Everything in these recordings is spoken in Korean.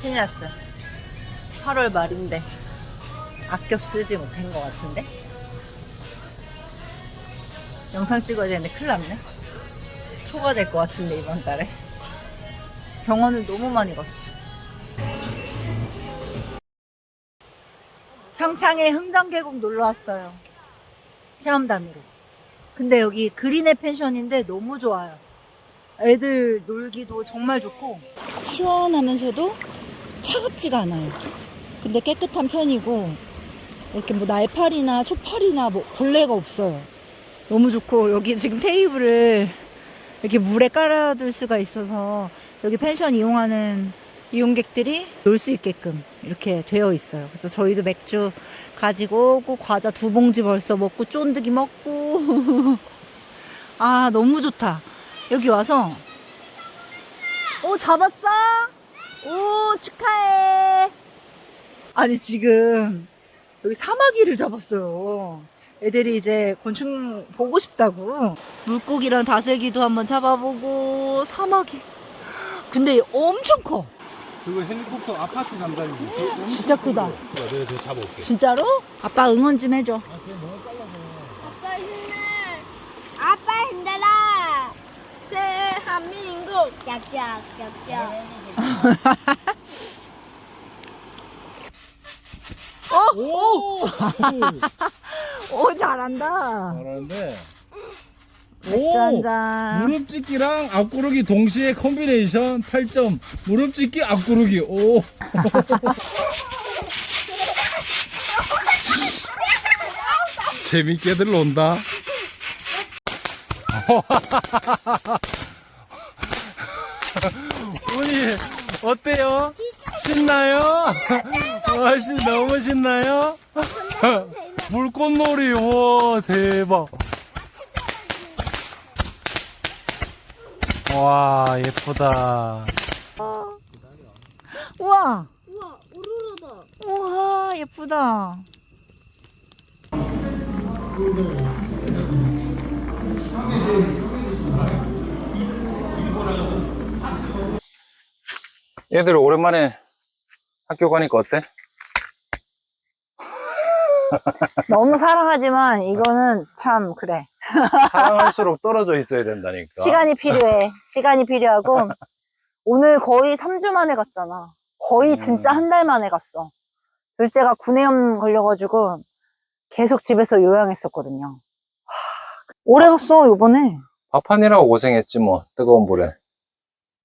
큰일 났어. 8월 말인데 아껴 쓰지 못한 것 같은데? 영상 찍어야 되는데 큰일 났네. 초과될 것 같은데 이번 달에. 병원을 너무 많이 갔어. 평창에 흥정계곡 놀러 왔어요. 체험단으로. 근데 여기 그린의 펜션인데 너무 좋아요. 애들 놀기도 정말 좋고 시원하면서도 차갑지가 않아요. 근데 깨끗한 편이고 이렇게 뭐 날파리나 초파리나 뭐 벌레가 없어요. 너무 좋고 여기 지금 테이블을 이렇게 물에 깔아둘 수가 있어서 여기 펜션 이용하는 이용객들이 놀 수 있게끔 이렇게 되어 있어요. 그래서 저희도 맥주 가지고 오고 과자 두 봉지 벌써 먹고 쫀득이 먹고 아 너무 좋다. 여기 와서 오 잡았어? 오 축하해. 아니 지금 여기 사마귀를 잡았어요. 애들이 이제 곤충 보고 싶다고 물고기랑 다슬기도 한번 잡아보고 사마귀. 근데 엄청 커. 저거 헬리콥터 아파트 잠자리지. 진짜 크다. 내가 저거 잡아올게. 진짜로? 아빠 응원 좀 해줘. 아빠 힘내. 아빠 힘내라. 대한민국 짝짝 짝짝. 오! 오 잘한다. 잘하는데. 맥주 한 잔. 무릎 찢기랑 앞구르기 동시에 콤비네이션 8점. 무릎 찢기 앞구르기. 오. 재밌게들 논다. 운이 어때요? 신나요? 와, 신 너무 신나요? 물꽃놀이, 와, 대박. 와, 예쁘다. 우와. 우와 우르르다. 우와 예쁘다. 얘들 오랜만에 학교 가니까 어때? 너무 사랑하지만 이거는 참 그래. 사랑할수록 떨어져 있어야 된다니까. 시간이 필요해. 시간이 필요하고 오늘 거의 3주 만에 갔잖아. 거의 음. 진짜 한 달 만에 갔어. 둘째가 구내염 걸려가지고 계속 집에서 요양했었거든요. 하, 오래 갔어 요번에. 밥하느라고 고생했지 뭐 뜨거운 불에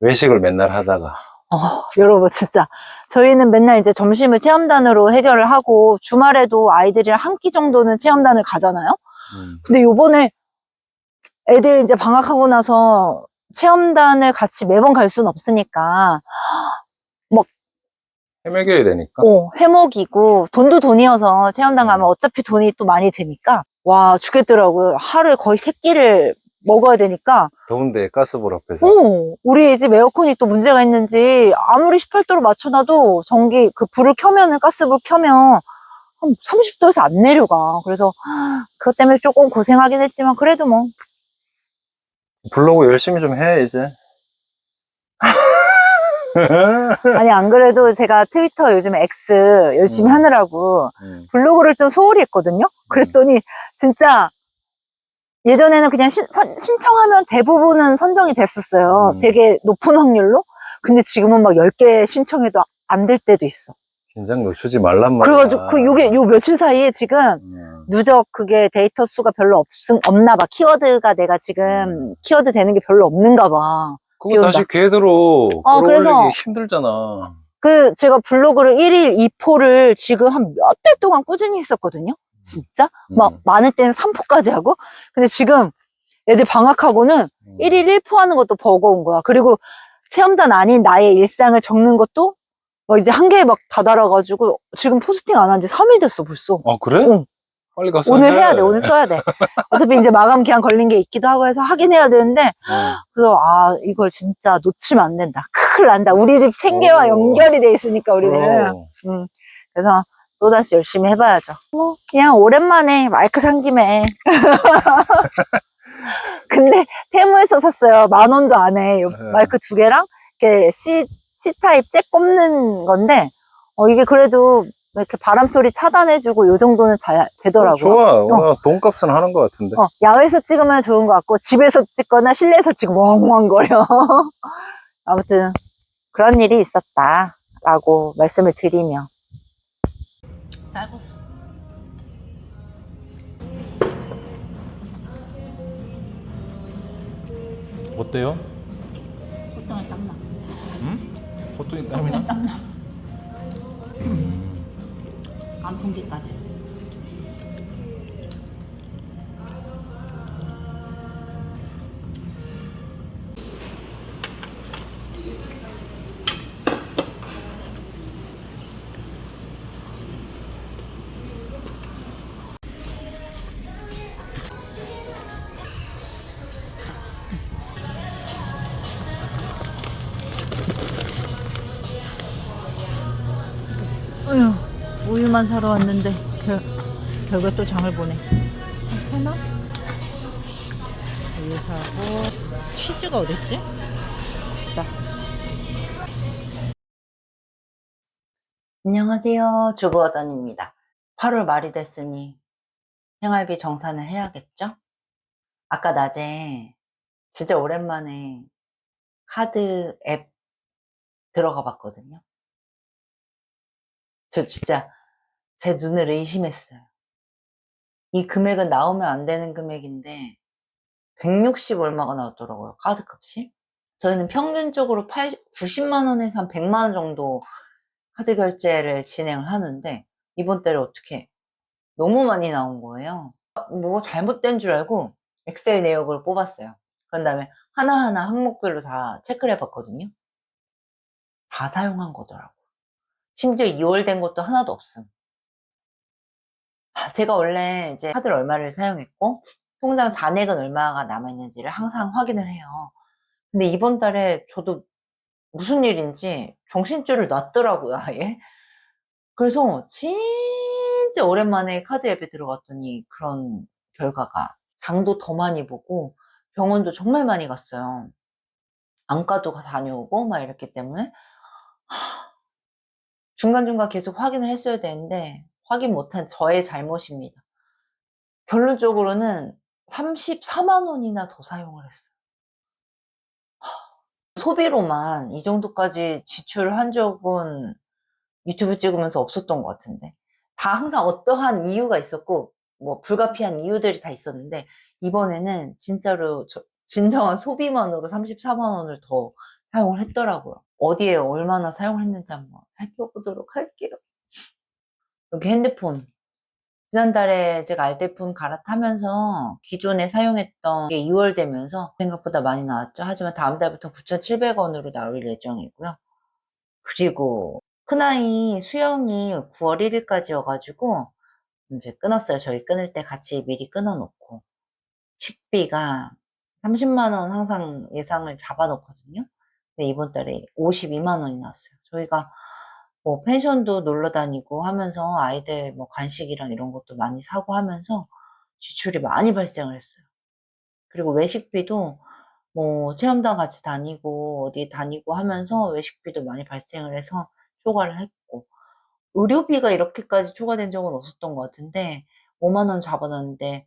외식을 맨날 하다가 어, 여러분 진짜 저희는 맨날 이제 점심을 체험단으로 해결을 하고 주말에도 아이들이랑 한 끼 정도는 체험단을 가잖아요. 음. 근데 요번에 애들 이제 방학하고 나서 체험단을 같이 매번 갈 수는 없으니까 헤매겨야 되니까 어, 회목이고 돈도 돈이어서 체험단 가면 어차피 돈이 또 많이 드니까 와 죽겠더라고요. 하루에 거의 세 끼를 먹어야 되니까 더운데 가스불 앞에서 어, 우리 집 에어컨이 또 문제가 있는지 아무리 18도로 맞춰놔도 전기 그 불을 켜면은 가스불 켜면 한 30도에서 안 내려가. 그래서 그것 때문에 조금 고생하긴 했지만 그래도 뭐 블로그 열심히 좀 해 이제 아니 안 그래도 제가 트위터 요즘 X 열심히 음. 하느라고 음. 블로그를 좀 소홀히 했거든요. 그랬더니 진짜 예전에는 그냥 신, 청하면 대부분은 선정이 됐었어요. 음. 되게 높은 확률로. 근데 지금은 막 10개 신청해도 안 될 때도 있어. 긴장 늦추지 말란 말이야 그래가지고 그 요게 요 며칠 사이에 지금 음. 누적 그게 데이터 수가 별로 없, 없나 봐. 키워드가 내가 지금 음. 키워드 되는 게 별로 없는가 봐. 그거 비운다. 다시 궤도로 어, 끌어올리기 그래서- 힘들잖아 그 제가 블로그를 1일 2포를 지금 한 몇 달 동안 꾸준히 했었거든요. 진짜? 막 음. 많을 때는 3포까지 하고. 근데 지금 애들 방학하고는 음. 1일 1포 하는 것도 버거운 거야. 그리고 체험단 아닌 나의 일상을 적는 것도 막 이제 한계에 막 다다라가지고 지금 포스팅 안 한 지 3일 됐어 벌써. 아 그래? 응. 빨리 가서 오늘 해. 해야 돼. 오늘 써야 돼. 어차피 이제 마감 기한 걸린 게 있기도 하고 해서 하긴 해야 되는데 어. 그래서 아 이걸 진짜 놓치면 안 된다. 큰일 난다. 우리 집 생계와 오. 연결이 돼 있으니까 우리는. 음, 그래서 또다시 열심히 해봐야죠. 뭐 그냥 오랜만에 마이크 산 김에. 근데 테무에서 샀어요. 만 원도 안 해. 요 네. 마이크 두 개랑 이렇게 C C타입 잭 꼽는 건데, 어, 이게 그래도 이렇게 바람 소리 차단해주고 요 정도는 잘 되더라고요. 좋아. 어, 돈값은 하는 것 같은데. 어, 야외에서 찍으면 좋은 것 같고, 집에서 찍거나 실내에서 찍으면 멍멍거려. 아무튼, 그런 일이 있었다. 라고 말씀을 드리며. 쌀국수. 어때요? 보통은 땀나. 응? 호떡이 땀이 나? 땀나. 음. 안풍기까지. 우유만 사러 왔는데 결, 결국 또 장을 보네. 한 세나? 우유 사고 치즈가 어딨지? 있다. 안녕하세요. 주부어단입니다. 8월 말이 됐으니 생활비 정산을 해야겠죠? 아까 낮에 진짜 오랜만에 카드 앱 들어가 봤거든요. 저 진짜 제 눈을 의심했어요. 이 금액은 나오면 안 되는 금액인데 160 얼마가 나왔더라고요. 카드 값이. 저희는 평균적으로 80, 90만 원에서 한 100만 원 정도 카드 결제를 진행을 하는데 이번 달에 어떻게 너무 많이 나온 거예요. 뭐가 잘못된 줄 알고 엑셀 내역을 뽑았어요. 그런 다음에 하나하나 항목별로 다 체크를 해봤거든요. 다 사용한 거더라고요. 심지어 2월 된 것도 하나도 없음. 아, 제가 원래 이제 카드를 얼마를 사용했고, 통장 잔액은 얼마가 남아있는지를 항상 확인을 해요. 근데 이번 달에 저도 무슨 일인지 정신줄을 놨더라고요, 아예. 그래서 진짜 오랜만에 카드 앱에 들어갔더니 그런 결과가 장도 더 많이 보고 병원도 정말 많이 갔어요. 안과도 다녀오고 막 이랬기 때문에 하, 중간중간 계속 확인을 했어야 되는데 확인 못한 저의 잘못입니다. 결론적으로는 34만 원이나 더 사용을 했어요. 하, 소비로만 이 정도까지 지출한 적은 유튜브 찍으면서 없었던 것 같은데 다 항상 어떠한 이유가 있었고 뭐 불가피한 이유들이 다 있었는데 이번에는 진짜로 저- 진정한 소비만으로 34만 원을 더 사용을 했더라고요. 어디에 얼마나 사용을 했는지 한번 살펴보도록 할게요. 여기 핸드폰. 지난달에 제가 알뜰폰 갈아타면서 기존에 사용했던 게 2월 되면서 생각보다 많이 나왔죠. 하지만 다음 달부터 9,700원으로 나올 예정이고요. 그리고 큰아이 수영이 9월 1일까지여가지고 이제 끊었어요. 저희 끊을 때 같이 미리 끊어놓고. 식비가 30만원 항상 예상을 잡아놓거든요. 근데 이번 달에 52만원이 나왔어요. 저희가 뭐 펜션도 놀러 다니고 하면서 아이들 뭐 간식이랑 이런 것도 많이 사고 하면서 지출이 많이 발생을 했어요. 그리고 외식비도 뭐 체험단 같이 다니고 어디 다니고 하면서 외식비도 많이 발생을 해서 초과를 했고 의료비가 이렇게까지 초과된 적은 없었던 것 같은데 5만 원 잡아놨는데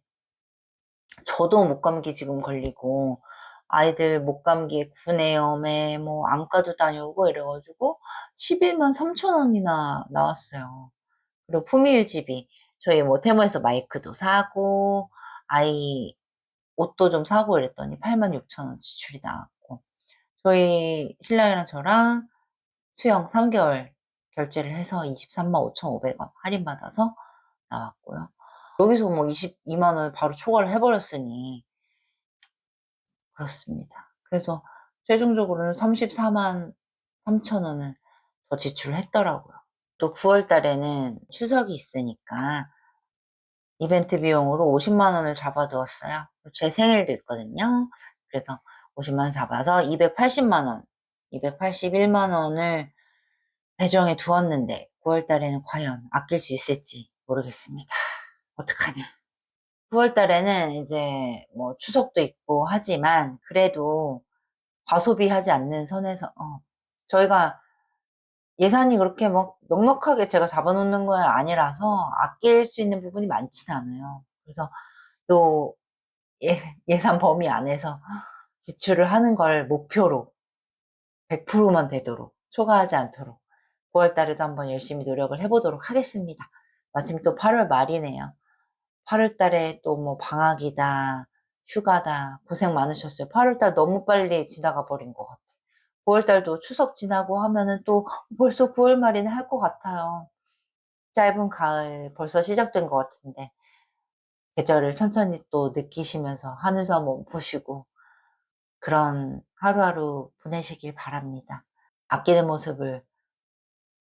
저도 목감기 지금 걸리고 아이들 목감기에 구내염에 뭐 안과도 다녀오고 이래가지고 11만 3천 원이나 나왔어요. 그리고 품위유지비 저희 뭐 테마에서 마이크도 사고 아이 옷도 좀 사고 이랬더니 8만 6천 원 지출이 나왔고 저희 신랑이랑 저랑 수영 3개월 결제를 해서 23만 5,500원 할인받아서 나왔고요. 여기서 뭐 22만 원을 바로 초과를 해버렸으니 그렇습니다. 그래서 최종적으로는 34만 3천 원을 더 지출을 했더라고요. 또 9월 달에는 추석이 있으니까 이벤트 비용으로 50만 원을 잡아두었어요. 제 생일도 있거든요. 그래서 50만 원 잡아서 280만 원, 281만 원을 배정해 두었는데 9월 달에는 과연 아낄 수 있을지 모르겠습니다. 어떡하냐. 9월 달에는 이제 뭐 추석도 있고 하지만 그래도 과소비하지 않는 선에서 어, 저희가 예산이 그렇게 막 넉넉하게 제가 잡아놓는 건 아니라서 아낄 수 있는 부분이 많진 않아요. 그래서 또 예, 예산 범위 안에서 지출을 하는 걸 목표로 100%만 되도록 초과하지 않도록 9월 달에도 한번 열심히 노력을 해보도록 하겠습니다. 마침 또 8월 말이네요. 8월 달에 또 뭐 방학이다, 휴가다, 고생 많으셨어요. 8월 달 너무 빨리 지나가 버린 것 같아요. 9월 달도 추석 지나고 하면은 또 벌써 9월 말이나 할 것 같아요. 짧은 가을 벌써 시작된 것 같은데 계절을 천천히 또 느끼시면서 하늘도 한번 보시고 그런 하루하루 보내시길 바랍니다. 아끼는 모습을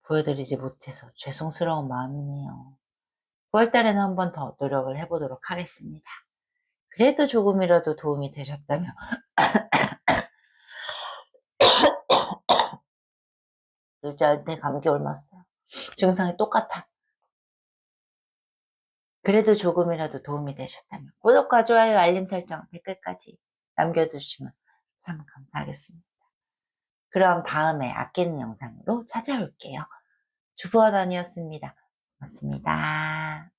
보여드리지 못해서 죄송스러운 마음이네요. 9월 달에는 한 번 더 노력을 해보도록 하겠습니다. 그래도 조금이라도 도움이 되셨다면 둘째한테 감기 옮았어요. 증상이 똑같아. 그래도 조금이라도 도움이 되셨다면 구독과 좋아요, 알림 설정, 댓글까지 남겨주시면 참 감사하겠습니다. 그럼 다음에 아끼는 영상으로 찾아올게요. 주부원원이었습니다. 고맙습니다.